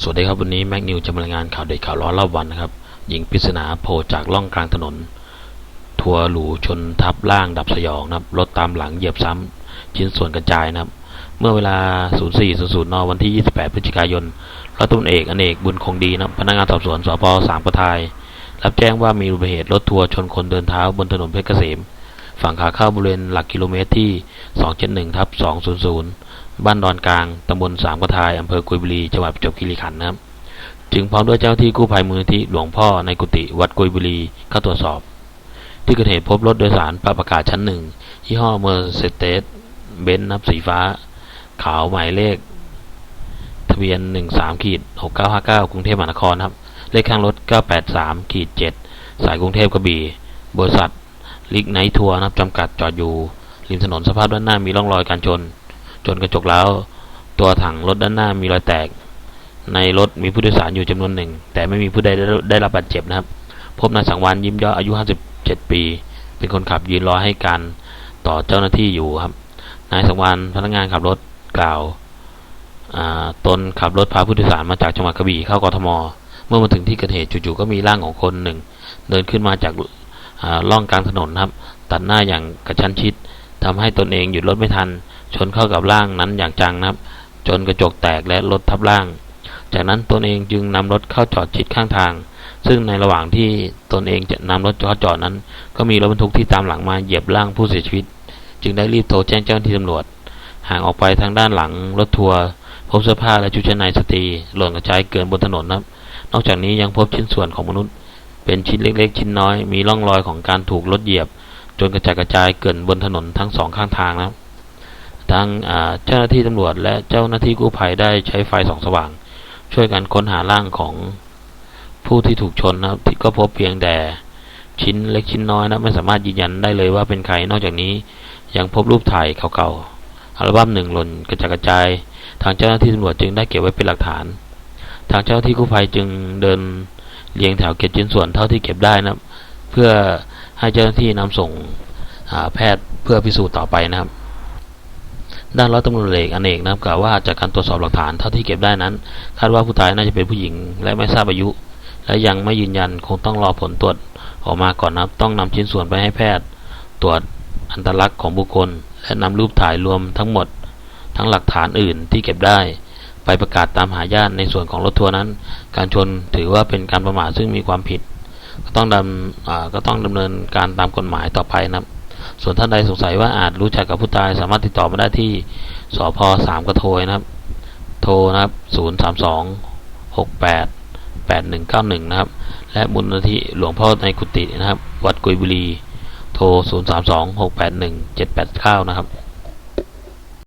สวัสดีครับวันนี้แม็กนิวจะมารายงานข่าวเด็ดข่าวร้อนรอบวันนะครับ หญิงปริศนาโผล่จากล่องกลางถนน ทัวร์หรูชนทับล่างดับสยองนะครับรถตามหลังเหยียบซ้ำชิ้นส่วนกระจายนะครับ เมื่อเวลา 04.00 น วันที่ 28 พฤศจิกายนร้อยตำรวจเอกอเนกบุญคงดีนะครับพนักงานสอบสวนสพสามกระทาย รับแจ้งว่ามีอุบัติเหตุรถทัวร์ชนคนเดินเท้าบนถนนเพชรเกษม ฝั่งขาเข้าบริเวณหลักกิโลเมตรที่ 271ทับ200 บ้านดอนกลางตำบลสามกระทายอำเภอกุยบุรีจังหวัดประจวบคีรีขันธ์นะครับ จึงพร้อมด้วยเจ้าหน้าที่กู้ภัยมูลนิธิหลวงพ่อในกุฏิวัดกุยบุรีเข้าตรวจสอบ ที่เกิดเหตุพบรถโดยสารปรับอากาศชั้นหนึ่งยี่ห้อเมอร์เซเตสเบนซ์นับสีฟ้า ขาวหมายเลข ทะเบียน 13ขีด6959 กรุงเทพมหานครครับ เลขข้างรถ 983ขีด7สายกรุงเทพกระบี่บริษัทลิกไนท์ทัวร์นะครับจำกัดจอดอยู่ ริมถนนสภาพด้านหน้ามีร่องรอยการชน จนกระจกแล้ว ตัวถังรถด้านหน้ามีรอยแตก ในรถมีผู้โดยสารอยู่จำนวนหนึ่ง แต่ไม่มีผู้ใดได้รับบาดเจ็บนะครับ พบนายสังวานยิ้มย่ออายุ 57 ปี เป็นคนขับยืนรอให้การต่อเจ้าหน้าที่อยู่ครับ นายสังวานพนักงานขับรถกล่าวตนขับรถพาผู้โดยสารมาจากจังหวัดกระบี่เข้ากทม เมื่อมาถึงที่เกิดเหตุจู่ๆก็มีร่างของคนหนึ่ง เดินขึ้นมาจากล่องกลางถนนครับ ตัดหน้าอย่างกระชั้นชิด ทำให้ตนเองหยุดรถไม่ทัน ชนเข้ากับร่างนั้นอย่างจังนะครับ จนกระจกแตกและรถทับร่าง จากนั้นตนเองจึงนำรถเข้าจอดชิดข้างทาง ซึ่งในระหว่างที่ตนเองจะนำรถเข้าจอดนั้น ก็มีรถบรรทุกที่ตามหลังมาเหยียบร่างผู้เสียชีวิต จึงได้รีบโทรแจ้งเจ้าหน้าที่ตำรวจห่างออกไปทางด้านหลังรถทัวร์พบเสื้อผ้าและชุดชั้นในสตรีหล่นกระจายเกลื่อนบนถนนนะครับนอกจากนี้ยังพบชิ้นส่วนของมนุษย์ เป็นชิ้นเล็ก ๆ ชิ้นน้อย มีร่องรอยของการถูกรถเหยียบ จนกระจายกระจายเกลื่อนบนถนนทั้งสองข้างทางนะครับทางเจ้าหน้าที่ตำรวจและเจ้าหน้าที่กู้ภัยได้ใช้ไฟส่องสว่าง ช่วยกันค้นหาร่างของผู้ที่ถูกชนนะครับที่ก็พบเพียงแต่ชิ้นเล็กชิ้นน้อยนะไม่สามารถยืนยันได้เลยว่าเป็นใครนอกจากนี้ยังพบรูปถ่ายเก่าๆอัลบั้มหนึ่งหล่นกระจายกระจาย ทางเจ้าหน้าที่ตำรวจจึงได้เก็บไว้เป็นหลักฐาน ทางเจ้าหน้าที่กู้ภัยจึงเดินเรียงแถวเก็บชิ้นส่วนเท่าที่เก็บได้นะเพื่อ ให้เจ้าหน้าที่นำส่งแพทย์เพื่อพิสูจน์ต่อไปนะครับ ด้านร้อยตำรวจเอกอเนกนะครับกล่าวว่าจากการตรวจสอบหลักฐานเท่าที่เก็บได้นั้น คาดว่าผู้ตายน่าจะเป็นผู้หญิงและไม่ทราบอายุ และยังไม่ยืนยันคงต้องรอผลตรวจออกมาก่อนนะครับ ต้องนำชิ้นส่วนไปให้แพทย์ ตรวจอันตลักษณ์ของบุคคล และนำรูปถ่ายรวมทั้งหมด ทั้งหลักฐานอื่นที่เก็บได้ไปประกาศตามหาญาติในส่วนของรถทัวร์นั้น การชนถือว่าเป็นการประมาทซึ่งมีความผิด ก็ต้องดำก็ต้องดำเนินการตามกฎหมายต่อไปนะครับ ส่วนท่านใดสงสัยว่าอาจรู้จักกับผู้ตายสามารถติดต่อมาได้ที่สพสามกระโทยนะครับ โทรนะครับศูนย์สามสองหกแปดแปดหนึ่งเก้าหนึ่งนะครับ และมูลนิธิหลวงพ่อในกุฏินะครับ วัดกุยบุรี โทรศูนย์สามสองหกแปดหนึ่งเจ็ดแปดเก้านะครับ